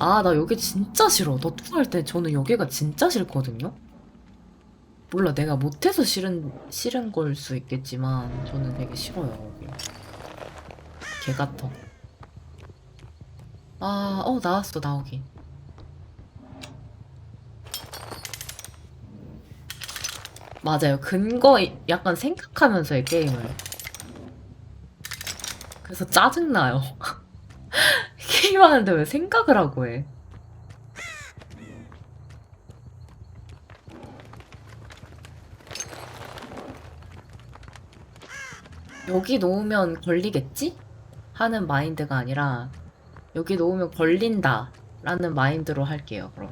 아, 나 여기 진짜 싫어. 너투 할때 저는 여기가 진짜 싫거든요? 몰라, 내가 못해서 싫은, 싫은 걸 수 있겠지만, 저는 되게 싫어요, 여기. 개 같아. 아, 어, 나왔어, 나오긴. 맞아요. 근거 약간 생각하면서 의 게임을. 그래서 짜증나요. 게임하는데 왜 생각을 하고 해? 여기 놓으면 걸리겠지? 하는 마인드가 아니라 여기 놓으면 걸린다 라는 마인드로 할게요 그럼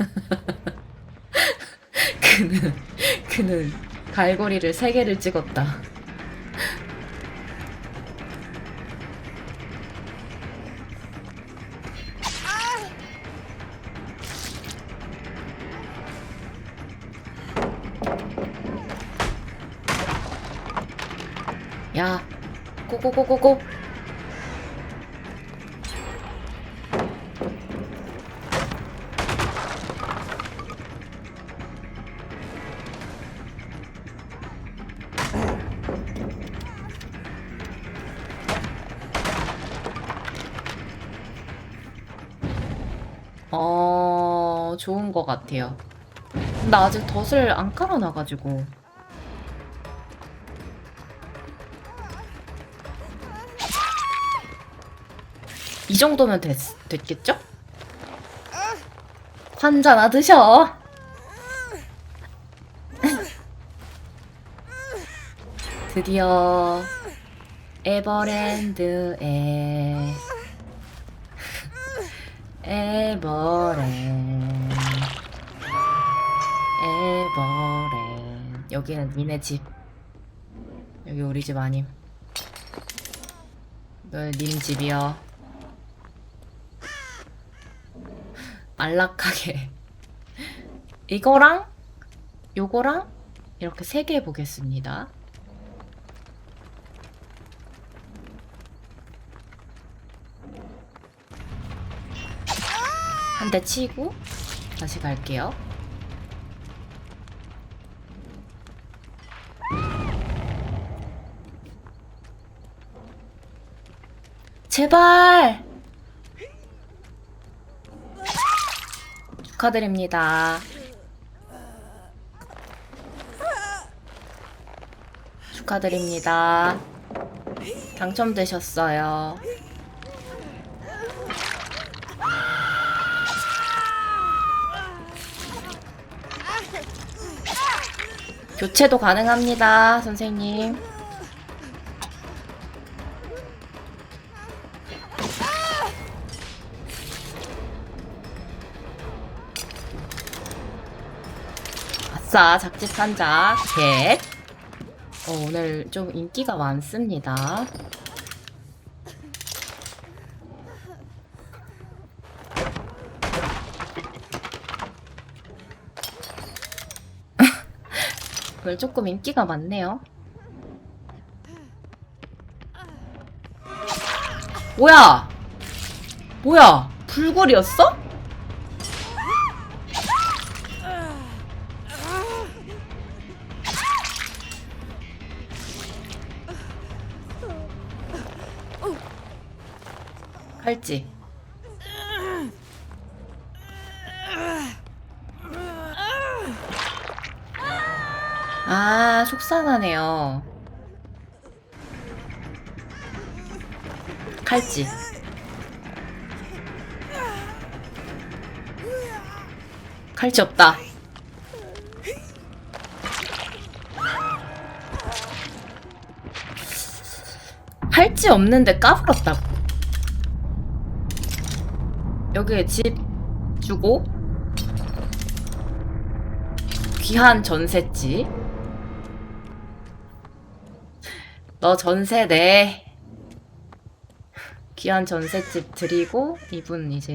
그는 그는 갈고리를 세 개를 찍었다. 야, 고고고고고. 어, 좋은 것 같아요. 근데 아직 덫을 안 깔아놔가지고. 이 정도면 됐, 됐겠죠? 환자나 드셔. 드디어 에버랜드에 에버랜. 에버랜. 여기는 니네 집. 여기 우리 집 아님. 여기 님 집이요 안락하게. 이거랑 요거랑 이렇게 세 개 보겠습니다 한 대 치고 다시 갈게요. 제발! 축하드립니다. 축하드립니다. 당첨되셨어요. 교체도 가능합니다, 선생님. 아싸, 작집 산자, 겟. 어, 오늘 좀 인기가 많습니다. 오늘 조금 인기가 많네요. 뭐야? 뭐야? 불굴이었어? 할지. 아, 속상하네요. 칼지. 칼지 없다. 칼지 없는데 까불었다고. 여기에 집 주고 귀한 전셋집. 너 전세 내. 귀한 전셋집 드리고 이분 이제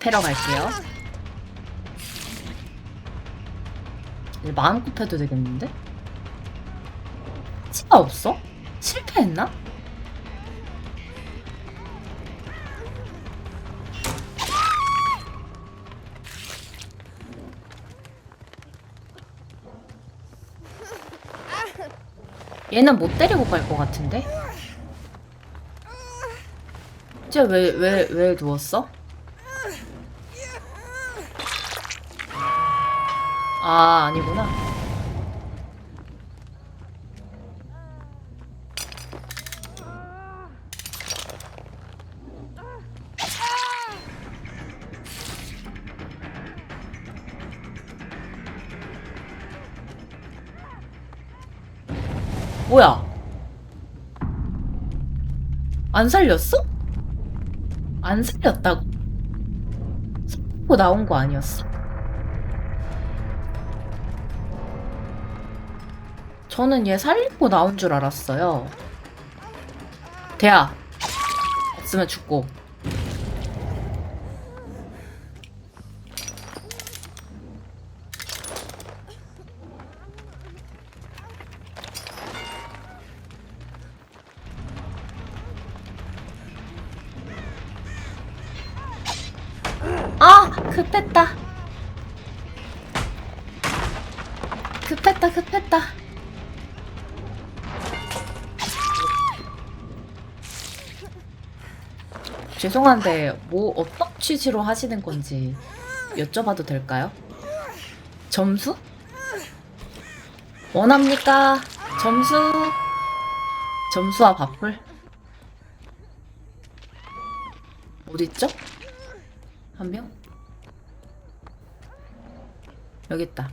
패러 갈게요. 이제 마음 급해도 되겠는데? 치가 없어? 실패했나? 얘는 못 데리고 갈 것 같은데? 쟤 왜, 왜, 왜 누웠어? 아, 아니구나. 뭐야? 안 살렸어? 안 살렸다고? 살고 나온 거 아니었어? 저는 얘 살리고 나온 줄 알았어요. 대야. 없으면 죽고. 아! 급했다. 급했다, 급했다. 죄송한데 뭐 어떤 취지로 하시는 건지 여쭤봐도 될까요? 점수? 원합니까? 점수? 점수와 밥풀? 어딨죠? 한 명? 여기 있다.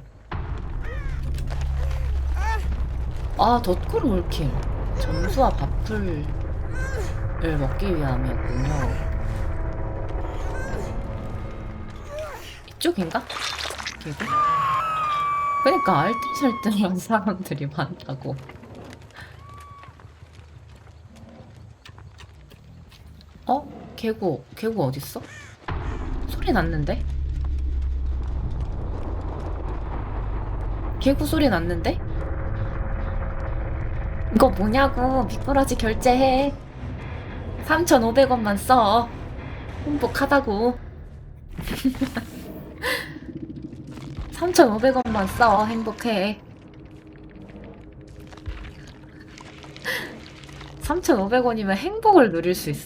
아, 덧구르 올킬. 점수와 밥풀 을 먹기 위함이었군요. 이쪽인가? 개구? 그러니까 알뜰살뜰한 사람들이 많다고. 어? 개구, 개구 어딨어? 소리 났는데? 개구 소리 났는데? 이거 뭐냐고 미꾸라지 결제해 3,500원만 써. 행복하다고. 3,500원만 써. 행복해. 3,500원이면 행복을 누릴 수 있어.